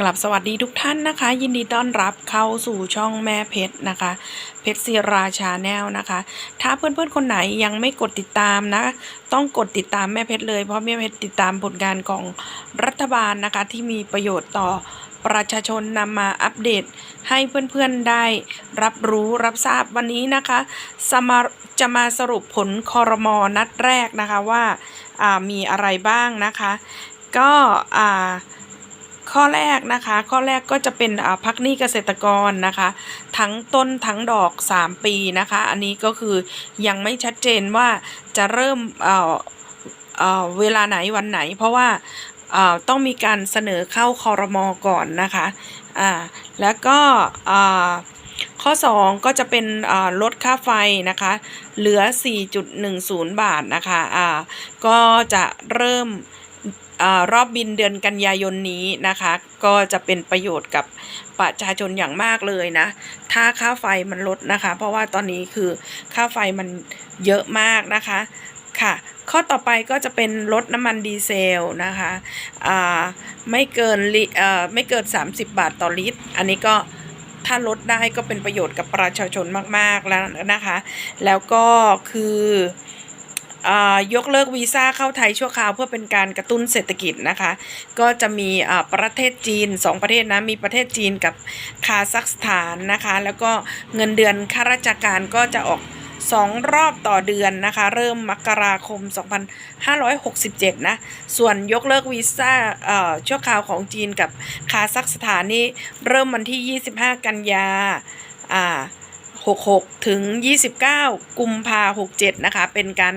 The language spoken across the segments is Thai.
กลับสวัสดีทุกท่านนะคะ ยินดีต้อนรับเข้าสู่ช่องแม่เพชรนะคะ เพชรศิราชาแนลนะคะ ถ้าเพื่อนๆคนไหนยังไม่กดติดตามนะ ต้องกดติดตามแม่เพชรเลยเพราะแม่เพชรติดตามผลงานของรัฐบาลนะคะ ที่มีประโยชน์ต่อประชาชนนำมาอัปเดตให้เพื่อนๆได้รับรู้รับทราบวันนี้นะคะสมาจะมาสรุปผลคอรมอนัดแรกนะคะว่าอ่ามีอะไรบ้างนะคะ ก็อ่า ข้อแรกนะคะ ข้อแรกก็จะเป็นอ่าพักหนี้เกษตรกรนะคะ ทั้งต้นทั้งดอก 3 ปีนะคะ อันนี้ก็คือยังไม่ชัดเจนว่าจะเริ่มเอ่อเอ่อเวลาไหนวันไหน เพราะว่าอ่อต้องมีการเสนอเข้าคอรมอก่อนนะคะอ่าแล้วก็อ่าข้อ 2 ก็จะเป็นอ่าลดค่าไฟนะคะ เหลือ 4.10 บาทนะคะอ่าก็จะเริ่ม รอบบินเดือนกันยายนนี้นะคะ ก็จะเป็นประโยชน์กับประชาชนอย่างมากเลยนะ ถ้าค่าไฟมันลดนะคะ เพราะว่าตอนนี้คือค่าไฟมันเยอะมากนะคะค่ะ ข้อต่อไปก็จะเป็นลดน้ำมันดีเซลนะคะไม่เกินไม่เกิน 30 บาทต่อลิตร อันนี้ก็ถ้าลดได้ก็เป็นประโยชน์กับประชาชนมาก ๆ แล้วนะคะ แล้วก็คือ ยกเลิกวีซ่าเข้าไทยชั่วคราวเพื่อเป็นการกระตุ้นเศรษฐกิจนะคะ ก็จะมีประเทศจีน 2 ประเทศนะ มีประเทศจีนกับคาซัคสถานนะคะ แล้วก็เงินเดือนข้าราชการก็จะออก2รอบต่อเดือนนะคะ เริ่มมกราคม 2567 นะ ส่วนยกเลิกวีซ่าชั่วคราวของจีนกับคาซัคสถานนี่เริ่มวันที่ 25 กันยาอ่า 66 ถึง 29 กุมภา67 นะคะ เป็นการ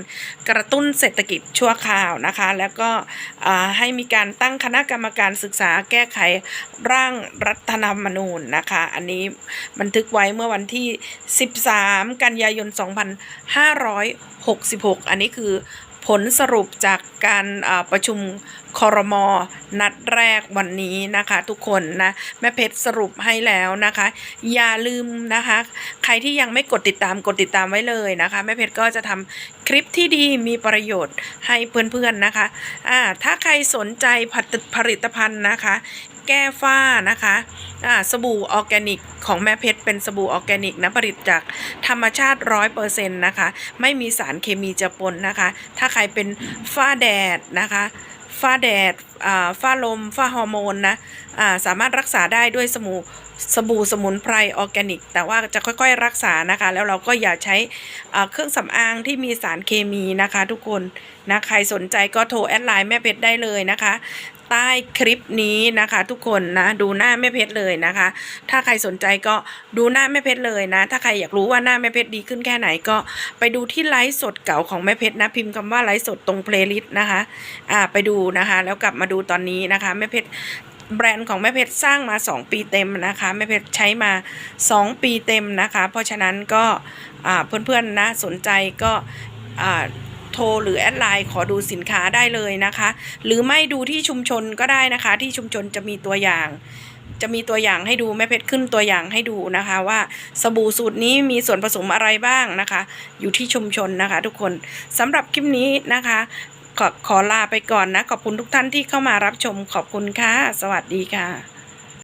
กระตุ้นเศรษฐกิจชั่วคราวนะคะ แล้วก็ให้มีการตั้งคณะกรรมการศึกษาแก้ไขร่างรัฐธรรมนูญนะคะ อันนี้บันทึกไว้เมื่อวันที่ 13 กันยายน 2566 อันนี้คือ ผลสรุปจากการประชุมคอรมอนัดแรกวันนี้นะคะ ทุกคนนะแม่เพชรสรุปให้แล้วนะคะ อย่าลืมนะคะ ใครที่ยังไม่กดติดตามกดติดตามไว้เลยนะคะแม่เพชรก็จะทำคลิปที่ดีมีประโยชน์ให้เพื่อนๆนะคะอ่าถ้าใครสนใจผลิตผลิตภัณฑ์นะคะแก้ฝ้านะคะอาสบู่ออร์แกนิกของแม่เพชรเป็นสบู่ออร์แกนิกนะผลิตจากธรรมชาติร้อยเปอร์เซ็นต์นะคะ ไม่มีสารเคมีเจือปนนะคะ ถ้าใครเป็นฝ้าแดดนะคะฝ้าแดดฝ้าลมฝ้าฮอร์โมนนะสามารถรักษาได้ด้วยสมูสบู่สมุนไพรออร์แกนิก แต่ว่าจะค่อยๆ รักษานะคะ แล้วเราก็อย่าใช้เครื่องสำอางที่มีสารเคมีนะคะ ทุกคนนะใครสนใจก็โทรแอดไลน์แม่เพชรได้เลยนะคะ ใต้คลิปนี้นะคะ ทุกคนนะดูหน้าแม่เพชรเลยนะคะ ถ้าใครสนใจก็ดูหน้าแม่เพชรเลยนะ ถ้าใครอยากรู้ว่าหน้าแม่เพชรดีขึ้นแค่ไหนก็ไปดูที่ไลฟ์สดเก่าของแม่เพชรนะพิมพ์คำว่าไลฟ์สดตรงเพลย์ลิสต์นะคะอ่าไปดูนะคะ แล้วกลับมาดูตอนนี้นะคะแม่เพชรแบรนด์ของแม่เพชรสร้างมา 2 ปีเต็มนะคะแม่เพชรใช้มา 2 ปีเต็มนะคะ เพราะฉะนั้นก็อ่าเพื่อนๆนะสนใจก็อ่า รหรือแอดไลน์ขอดูสินค้าได้เลยนะคะ หรือไม่ดูที่ชุมชนก็ได้นะคะ ที่ชุมชนจะมีตัวอย่าง จะมีตัวอย่างให้ดูแม่เพชรขึ้นตัวอย่างให้ดูนะคะว่าสบู่สูตรนี้มีส่วนผสมอะไรบ้างนะคะ อยู่ที่ชุมชนนะคะ ทุกคนสำหรับคลิปนี้นะคะ ขอขอลาไปก่อนนะ ขอบคุณทุกท่านที่เข้ามารับชมขอบคุณค่ะ สวัสดีค่ะ